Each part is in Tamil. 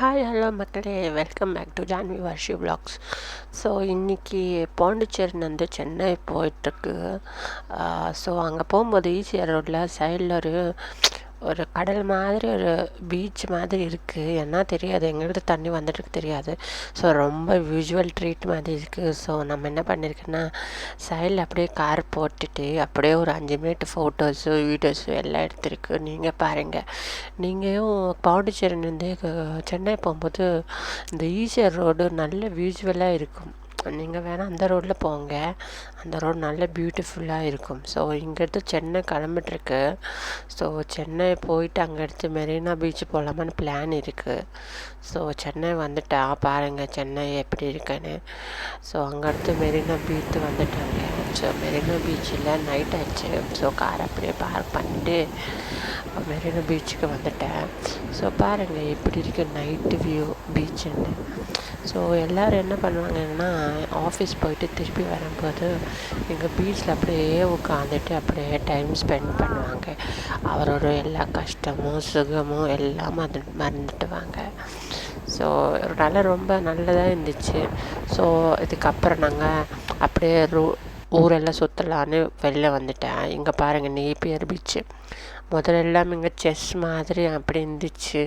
ஹாய் ஹலோ மக்களே. Welcome back to Janvi Varshi vlogs so இன்றைக்கி பாண்டிச்சேரிலேருந்து சென்னை போயிட்டுருக்கு. Uh, ஸோ அங்கே போகும்போது ஈசிஆர் ரோட்டில் சைடில் ஒரு ஒரு கடல் மாதிரி ஒரு பீச் மாதிரி இருக்குது என்ன தெரியாது. எங்கிட்ட தண்ணி வந்துட்டுருக்கு தெரியாது. ஸோ ரொம்ப விஷுவல் ட்ரீட் மாதிரி இருக்குது ஸோ நம்ம என்ன பண்ணியிருக்கோன்னா சைடில் அப்படியே கார் போட்டுட்டு அப்படியே ஒரு அஞ்சு மினிட் ஃபோட்டோஸு வீடியோஸு எல்லாம் எடுத்துருக்கு. நீங்கள் பாருங்கள் நீங்களும் பாண்டிச்சேரிலேருந்து சென்னை போகும்போது இந்த ஈசிஆர் ரோடு நல்ல விஷுவலாக இருக்கும். நீங்கள் வேணால் அந்த ரோட்டில் போங்க. அந்த ரோடு நல்ல பியூட்டிஃபுல்லாக இருக்கும். ஸோ இங்கேருந்து சென்னை கிளம்பிட்டுருக்கு. ஸோ சென்னை போயிட்டு அங்கே எடுத்து மெரினா பீச் போகலாமான்னு பிளான் இருக்குது ஸோ சென்னை வந்துட்டா. பாருங்கள் சென்னை எப்படி இருக்குன்னு. ஸோ அங்கே அடுத்து மெரினா பீச் வந்துட்டாங்க. ஸோ மெரினா பீச்சில் நைட் ஆச்சு. ஸோ கார் அப்படியே பார்க் பண்ணிட்டு மெரினா பீச்சுக்கு வந்துட்டேன். ஸோ பாருங்கள் எப்படி இருக்குது நைட்டு வியூ பீச்சுன்னு. ஸோ எல்லோரும் என்ன பண்ணுவாங்கன்னா ஆஃபீஸ் போயிட்டு திருப்பி வரும்போது எங்கள் பீச்சில் அப்படியே உட்காந்துட்டு அப்படியே டைம் ஸ்பெண்ட் பண்ணுவாங்க. அவரோட எல்லா கஷ்டமும் சுகமும் எல்லாம் அது மறந்துட்டுவாங்க ஸோ ஒரு நல்ல ரொம்ப நல்லதாக இருந்துச்சு. ஸோ இதுக்கப்புறம் நாங்கள் அப்படியே ரூ ஊரெல்லாம் சுற்றலான்னு வெளில வந்துட்டேன். இங்கே பாருங்கள் நேப்பியர் பீச்சு முதல்ல எல்லாம் இங்கே செஸ் மாதிரி அப்படி இருந்துச்சு.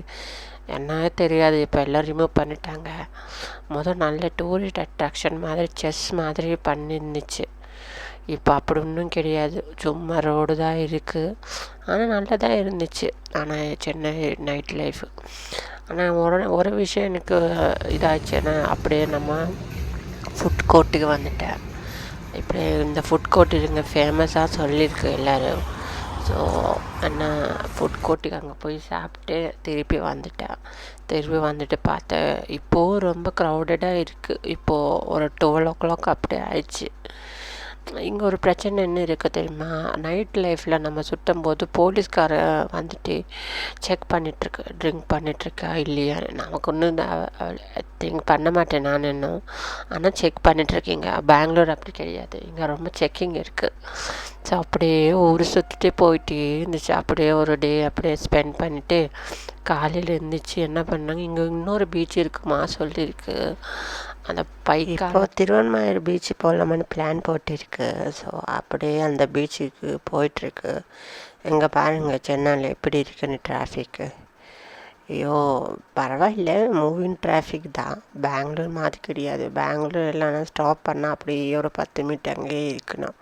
என்ன தெரியாது. இப்போ எல்லாம் ரிமூவ் பண்ணிட்டாங்க. முதல் நல்ல டூரிஸ்ட் அட்ராக்ஷன் மாதிரி செஸ் மாதிரி பண்ணிருந்துச்சு. இப்போ அப்படி ஒன்றும் கிடையாது. சும்மா ரோடு தான் இருக்குது ஆனால் நல்லதாக இருந்துச்சு. ஆனால் சென்னை நைட் லைஃப் ஆனால் ஒரு ஒரு விஷயம் எனக்கு இதாச்சுன்னா அப்படியே நம்ம ஃபுட் கோர்ட்டுக்கு வந்துட்டேன். இப்படி இந்த ஃபுட் கோர்ட் இருங்க ஃபேமஸாக சொல்லியிருக்கு எல்லோரும். ஸோ அண்ணா ஃபுட் கோர்ட்டுக்கு அங்கே போய் சாப்பிட்டு திருப்பி வந்துட்டேன். திருப்பி வந்துட்டு பார்த்தேன். இப்போது ரொம்ப க்ரௌடடாக இருக்குது இப்போது ஒரு டுவெல் ஓ கிளாக் அப்படி ஆயிடுச்சு. இங்கே ஒரு பிரச்சனை என்ன இருக்குது தெரியுமா? நைட் லைஃப்பில் நம்ம சுட்டும் போது போலீஸ்கார வந்துட்டு செக் பண்ணிகிட்ருக்கு ட்ரிங்க் பண்ணிகிட்ருக்கா இல்லையா? நமக்கு ஒன்றும் ட்ரிங்க் பண்ண மாட்டேன் நான் இன்னும். ஆனால் செக் பண்ணிகிட்ருக்கீங்க பெங்களூர் அப்படி கிடையாது. இங்கே ரொம்ப செக்கிங் இருக்குது ஸோ அப்படியே ஊர் சுற்றிட்டு போயிட்டே இருந்துச்சு. அப்படியே ஒரு டே அப்படியே ஸ்பெண்ட் பண்ணிவிட்டு காலையில் எழுந்திரிச்சி என்ன பண்ணாங்க? இங்கே இன்னொரு பீச் இருக்குமா சொல்லியிருக்கு அந்த பைக்கா இப்போ திருவண்ணாமலை பீச் போகலாமான்னு பிளான் போட்டிருக்கு. ஸோ அப்படியே அந்த பீச்சுக்கு போயிட்டுருக்கு. எங்கே பாருங்கள் சென்னையில் எப்படி இருக்குன்னு டிராஃபிக்கு ஐயோ பரவாயில்ல. மூவிங் டிராஃபிக் தான். பெங்களூர் மாதிரி கிடையாது. பெங்களூர் இல்லைனா ஸ்டாப் பண்ணால் அப்படியே ஒரு பத்து மினிட் அங்கேயே இருக்கணும்.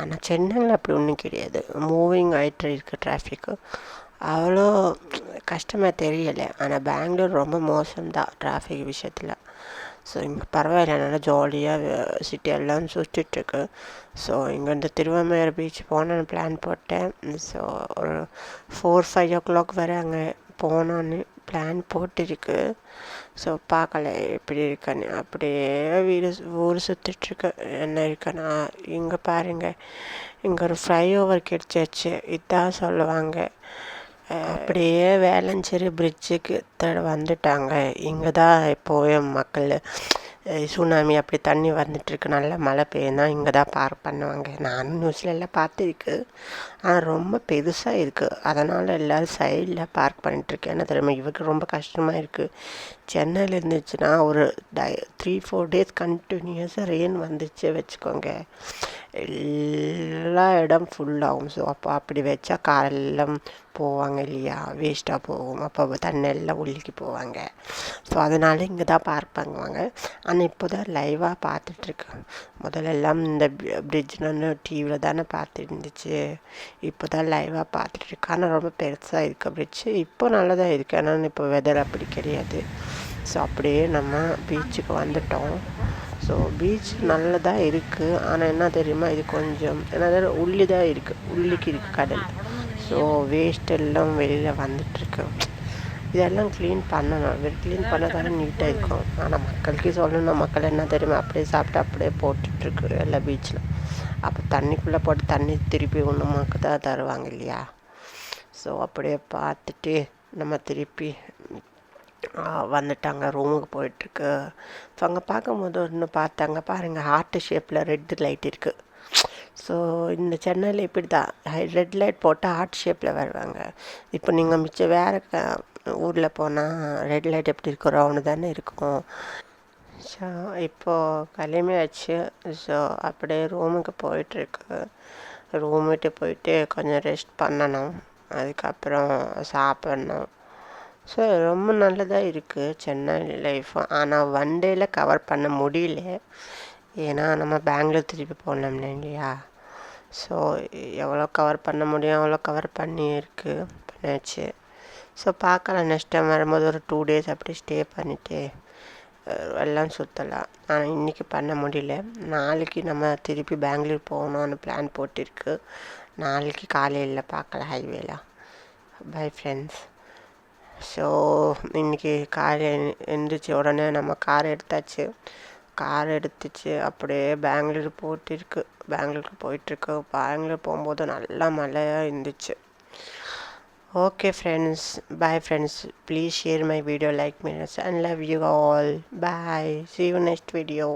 ஆனால் சென்னையில் அப்படி ஒன்றும் கிடையாது. மூவிங் ஆகிட்டு இருக்குது டிராஃபிக்கு அவ்வளோ கஷ்டமாக தெரியலை. ஆனால் பெங்களூர் ரொம்ப மோசம்தான் டிராஃபிக் விஷயத்தில். ஸோ இங்கே பரவாயில்ல. நல்லா ஜாலியாக சிட்டி எல்லாம் சுற்றிட்டுருக்கு ஸோ இங்கேருந்து திருவண்ணாமலை பீச் போகணுன்னு பிளான் போட்டேன். ஸோ ஒரு ஃபோர் ஃபைவ் ஓ கிளாக் வரை அங்கே போகணுன்னு பிளான் போட்டிருக்கு. ஸோ பார்க்கல. எப்படி இருக்கேன்னு. அப்படியே வீடு ஊர் சுற்றிட்டுருக்கு என்ன இருக்குன்னா இங்கே பாருங்கள் இங்கே ஒரு ஃப்ளைஓவர் கிடச்சிருச்சு. இதான் சொல்லுவாங்க. அப்படியே வேளஞ்சேரி பிரிட்ஜுக்கு தட வந்துட்டாங்க. இங்கே தான் இப்போவே மக்கள் சுனாமி அப்படி தண்ணி வந்துட்டுருக்கு. நல்லா மழை பெய்யுனா இங்கே தான் பார்க் பண்ணுவாங்க. நானும் நியூஸில் எல்லாம் பார்த்துருக்கு. ஆனால் ரொம்ப பெருசாக இருக்குது அதனால் எல்லோரும் சைடில் பார்க் பண்ணிட்டுருக்கேன் என்ன தெரியுமா இவருக்கு ரொம்ப கஷ்டமாக இருக்குது சென்னையில் இருந்துச்சுன்னா ஒரு டை த்ரீ ஃபோர் டேஸ் கண்டினியூஸாக ரெயின் வந்துச்சு வச்சுக்கோங்க. எல்லா இடம் ஃபுல்லாகும் ஸோ அப்போ அப்படி வச்சா காரெல்லாம் போவாங்க இல்லையா? வேஸ்ட்டாக போகும். அப்போ தண்ணி எல்லாம் உள்ளிக்கு போவாங்க. ஸோ அதனால் இங்கே தான் பார்க் பண்ணுவாங்க. ஆனால் இப்போ தான் லைவாக பார்த்துட்ருக்கேன் முதல்ல எல்லாம் இந்த பிரிட்ஜ்னு டிவியில் தானே பார்த்துட்டு இருந்துச்சு. இப்போ தான் லைவாக பார்த்துட்ருக்கேன் ஆனால் ரொம்ப பெருசாக இருக்குது பிரிட்ஜ் இப்போ நல்லதாக தான் இருக்குது ஆனால் இப்போ வெதர் அப்படி கிடையாது. ஸோ அப்படியே நம்ம பீச்சுக்கு வந்துட்டோம். ஸோ பீச் நல்லதாக இருக்குது ஆனால் என்ன தெரியுமா? இது கொஞ்சம் என்ன உள்ளி தான் இருக்குது உள்ளிக்கு இருக்குது கடல். ஸோ வேஸ்ட் எல்லாம் வெளியில் வந்துட்டுருக்கு. இதெல்லாம் க்ளீன் பண்ணணும். க்ளீன் பண்ணதான நீட்டாக இருக்கும். ஆனால் மக்களுக்கு சொல்லணும் மக்கள் என்ன தெரியுமா? அப்படியே சாப்பிட்டு அப்படியே போட்டுட்ருக்கு எல்லா பீச்சில் அப்போ தண்ணிக்குள்ளே போட்டு தண்ணி திருப்பி ஒன்றுமாக்கு தான் தருவாங்க இல்லையா? ஸோ அப்படியே பார்த்துட்டு நம்ம திருப்பி வந்துட்டாங்க ரூமுக்கு போயிட்டுருக்கு. ஸோ அங்கே பார்க்கும்போது ஒன்று பார்த்தாங்க பாருங்கள் ஹார்ட் ஷேப்பில் ரெட் லைட் இருக்குது ஸோ இந்த சென்னையில் இப்படி தான் ரெட் லைட் போட்டால் ஹார்ட் ஷேப்பில் வருவாங்க. இப்போ நீங்கள் மிச்சம் வேறு க ஊரில் போனால் ரெட் லைட் எப்படி இருக்கும் ரவுண்டு தானே இருக்கும். ஸோ இப்போது கிளம்பியாச்சு ஸோ அப்படியே ரூமுக்கு போயிட்டுருக்கு. ரூம் விட்டு போயிட்டு கொஞ்சம் ரெஸ்ட் பண்ணணும். அதுக்கப்புறம் சாப்பிட்ணும். ஸோ ரொம்ப நல்லதாக இருக்குது சென்னை லைஃப் ஆனால் ஒன் டேயில் கவர் பண்ண முடியல. ஏன்னா நம்ம பெங்களூர் திருப்பி போனோம் இல்லையா? ஸோ எவ்வளோ கவர் பண்ண முடியும்? அவ்வளோ கவர் பண்ணியிருக்கு பண்ணியாச்சு ஸோ பார்க்கலாம். நெக்ஸ்ட் டைம் வரும்போது ஒரு டூ டேஸ் அப்படி ஸ்டே பண்ணிவிட்டு எல்லாம் சுற்றலாம் ஆனால் இன்றைக்கி பண்ண முடியல. நாளைக்கு நம்ம திருப்பி பெங்களூர் போகணுன்னு பிளான் போட்டிருக்கு. நாளைக்கு காலையில் பார்க்கலாம் ஹைவேலாம் பை ஃப்ரெண்ட்ஸ் ஸோ இன்றைக்கி கார் எழுந்திரிச்ச உடனே நம்ம கார் எடுத்தாச்சு. கார் எடுத்துச்சு. அப்படியே பெங்களூர் போட்டிருக்கு பெங்களூருக்கு போயிட்டுருக்கு. பெங்களூர் போகும்போது நல்லா மழையாக இருந்துச்சு. Okay friends bye friends please share my video like me and love you all bye see you next video